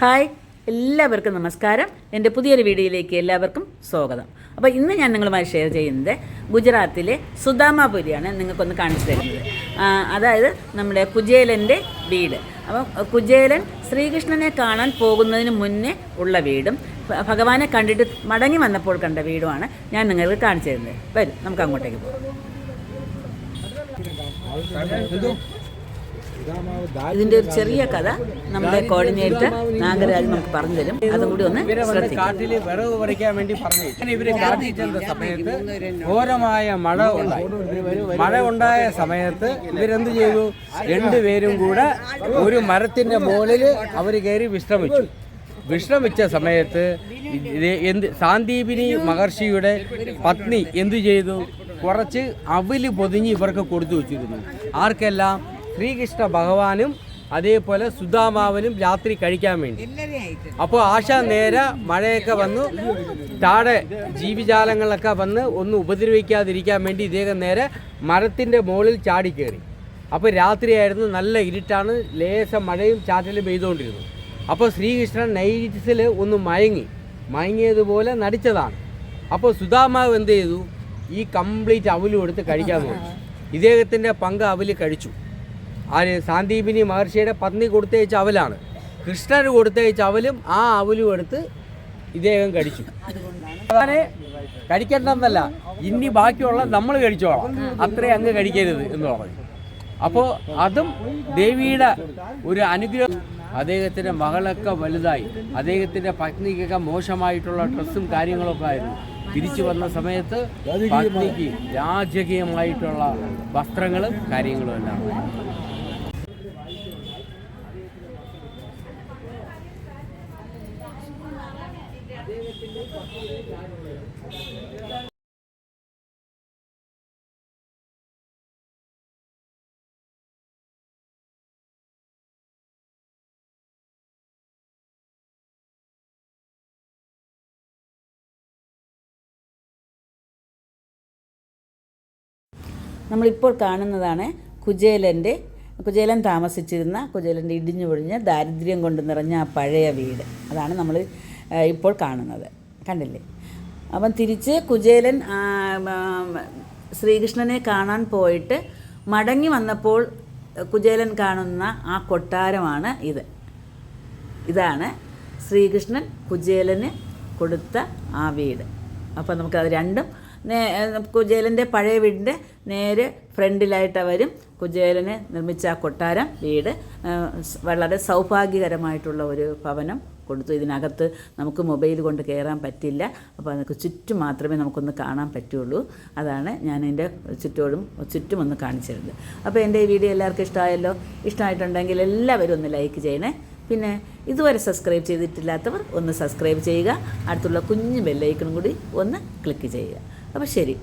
Hi എല്ലാവർക്കും നമസ്കാരം. എന്റെ പുതിയൊരു വീഡിയോയിലേക്ക് എല്ലാവർക്കും സ്വാഗതം. അപ്പോൾ ഇന്ന് ഞാൻ നിങ്ങളുമായി ഷെയർ ചെയ്യുന്നത് ഗുജറാത്തിലെ സുദാമാപുരിയാണ് നിങ്ങൾക്കൊന്ന് കാണിച്ചു തരുന്നത്. അതായത് നമ്മുടെ കുജേലന്റെ വീട്. അപ്പം കുജേലൻ ശ്രീകൃഷ്ണനെ കാണാൻ പോകുന്നതിന് മുന്നേ ഉള്ള വീടും ഭഗവാനെ കണ്ടിട്ട് മടങ്ങി വന്നപ്പോൾ കണ്ട വീടുമാണ് ഞാൻ നിങ്ങൾക്ക് കാണിച്ചു തരുന്നത്. വരും നമുക്ക് അങ്ങോട്ടേക്ക് പോകാം. ഇതിന്റെ ഒരു ചെറിയ കഥ നമ്മുടെ കോർഡിനേറ്റർ നാഗരാജ് നമുക്ക് പറഞ്ഞു തരും അതും കൂടി ഒന്ന് കാട്ടിൽ വിറക് പറിക്കാൻ വേണ്ടി പറഞ്ഞു. അങ്ങനെ ഇവർ കാട്ടിൽ ചെന്ന സമയത്ത് ഘോരമായ മഴ ഉണ്ടായി. മഴ ഉണ്ടായ സമയത്ത് ഇവരെന്ത് ചെയ്തു? രണ്ടുപേരും കൂടെ ഒരു മരത്തിന്റെ മുകളിൽ അവർ കയറി വിശ്രമിച്ചു. വിശ്രമിച്ച സമയത്ത് എന്ത് സാന്ദീപിനി മഹർഷിയുടെ പത്നി എന്തു ചെയ്തു? കുറച്ച് അവൽ പൊതിഞ്ഞ് ഇവർക്ക് കൊടുത്തു വച്ചിരുന്നു. ആർക്കെല്ലാം? ശ്രീകൃഷ്ണ ഭഗവാനും അതേപോലെ സുധാമാവനും രാത്രി കഴിക്കാൻ വേണ്ടി. അപ്പോൾ ആശ നേരെ മഴയൊക്കെ വന്നു. താഴെ ജീവിജാലങ്ങളൊക്കെ വന്ന് ഒന്ന് ഉപദ്രവിക്കാതിരിക്കാൻ വേണ്ടി ഇദ്ദേഹം നേരെ മരത്തിന്റെ മുകളിൽ ചാടിക്കയറി അപ്പോൾ രാത്രിയായിരുന്നു നല്ല ഇരുട്ടാണ് ലേശം മഴയും ചാറ്റലും പെയ്തുകൊണ്ടിരുന്നു. അപ്പോൾ ശ്രീകൃഷ്ണൻ നൈറ്റ്സിൽ ഒന്ന് മയങ്ങി. മയങ്ങിയതുപോലെ നടിച്ചതാണ്. അപ്പോൾ സുധാമാവ് എന്ത് ചെയ്തു? ഈ കംപ്ലീറ്റ് അവലും എടുത്ത് കഴിക്കാൻ നോക്കി ഇദ്ദേഹത്തിന്റെ പങ്ക് അവൽ കഴിച്ചു. ആര് സാന്ദീപിനി മഹർഷിയുടെ പത്നി കൊടുത്തയച്ച അവലാണ്. കൃഷ്ണന് കൊടുത്തയച്ച അവലും ആ അവലും എടുത്ത് ഇദ്ദേഹം കഴിച്ചു. അങ്ങനെ കഴിക്കണ്ടെന്നല്ല ഇനി ബാക്കിയുള്ള നമ്മൾ കഴിച്ചോളാം. അത്രയും അങ്ങ് കഴിക്കരുത് എന്ന് പറഞ്ഞു. അപ്പോൾ അതും ദേവിയുടെ ഒരു അനുഗ്രഹം. അദ്ദേഹത്തിന്റെ മകളൊക്കെ വലുതായി. അദ്ദേഹത്തിന്റെ പത്നിക്കൊക്കെ മോശമായിട്ടുള്ള ഡ്രസ്സും കാര്യങ്ങളൊക്കെ ആയിരുന്നു. തിരിച്ചു വന്ന സമയത്ത് പത്നിക്ക് രാജകീയമായിട്ടുള്ള വസ്ത്രങ്ങളും കാര്യങ്ങളും എല്ലാം നമ്മളിപ്പോൾ കാണുന്നതാണ് കുചേലന്റെ കുചേലൻ താമസിച്ചിരുന്ന കുചേലന്റെ ഇടിഞ്ഞു പൊഴിഞ്ഞ ദാരിദ്ര്യം കൊണ്ട് നിറഞ്ഞ ആ പഴയ വീട്. അതാണ് നമ്മൾ ഇപ്പോൾ കാണുന്നത്. കണ്ടില്ലേ? അപ്പം തിരിച്ച് കുചേലൻ ശ്രീകൃഷ്ണനെ കാണാൻ പോയിട്ട് മടങ്ങി വന്നപ്പോൾ കുചേലൻ കാണുന്ന ആ കൊട്ടാരമാണ് ഇത്. ഇതാണ് ശ്രീകൃഷ്ണൻ കുചേലന് കൊടുത്ത ആ വീട്. അപ്പോൾ നമുക്കത് രണ്ടും നേ കുചേലന്റെ പഴയ വീടിന്റെ നേരെ ഫ്രണ്ടിലായിട്ട് അവരും കുചേലന് നിർമ്മിച്ച ആ കൊട്ടാരം വീട് വളരെ സൗഭാഗ്യകരമായിട്ടുള്ള ഒരു ഭവനം കൊടുത്തു. ഇതിനകത്ത് നമുക്ക് മൊബൈൽ കൊണ്ട് കയറാൻ പറ്റില്ല. അപ്പോൾ അതൊക്കെ ചുറ്റും മാത്രമേ നമുക്കൊന്ന് കാണാൻ പറ്റുള്ളൂ. അതാണ് ഞാൻ എന്റെ ചുറ്റോടും ചുറ്റും ഒന്ന് കാണിച്ചിരുന്നത്. അപ്പോൾ എന്റെ ഈ വീഡിയോ എല്ലാവർക്കും ഇഷ്ടമായല്ലോ? ഇഷ്ടമായിട്ടുണ്ടെങ്കിൽ എല്ലാവരും ഒന്ന് ലൈക്ക് ചെയ്യണേ. പിന്നെ ഇതുവരെ സബ്സ്ക്രൈബ് ചെയ്തിട്ടില്ലാത്തവർ ഒന്ന് സബ്സ്ക്രൈബ് ചെയ്യുക. അടുത്തുള്ള കുഞ്ഞു ബെല്ലൈക്കണും കൂടി ഒന്ന് ക്ലിക്ക് ചെയ്യുക. അപ്പോൾ ശരി.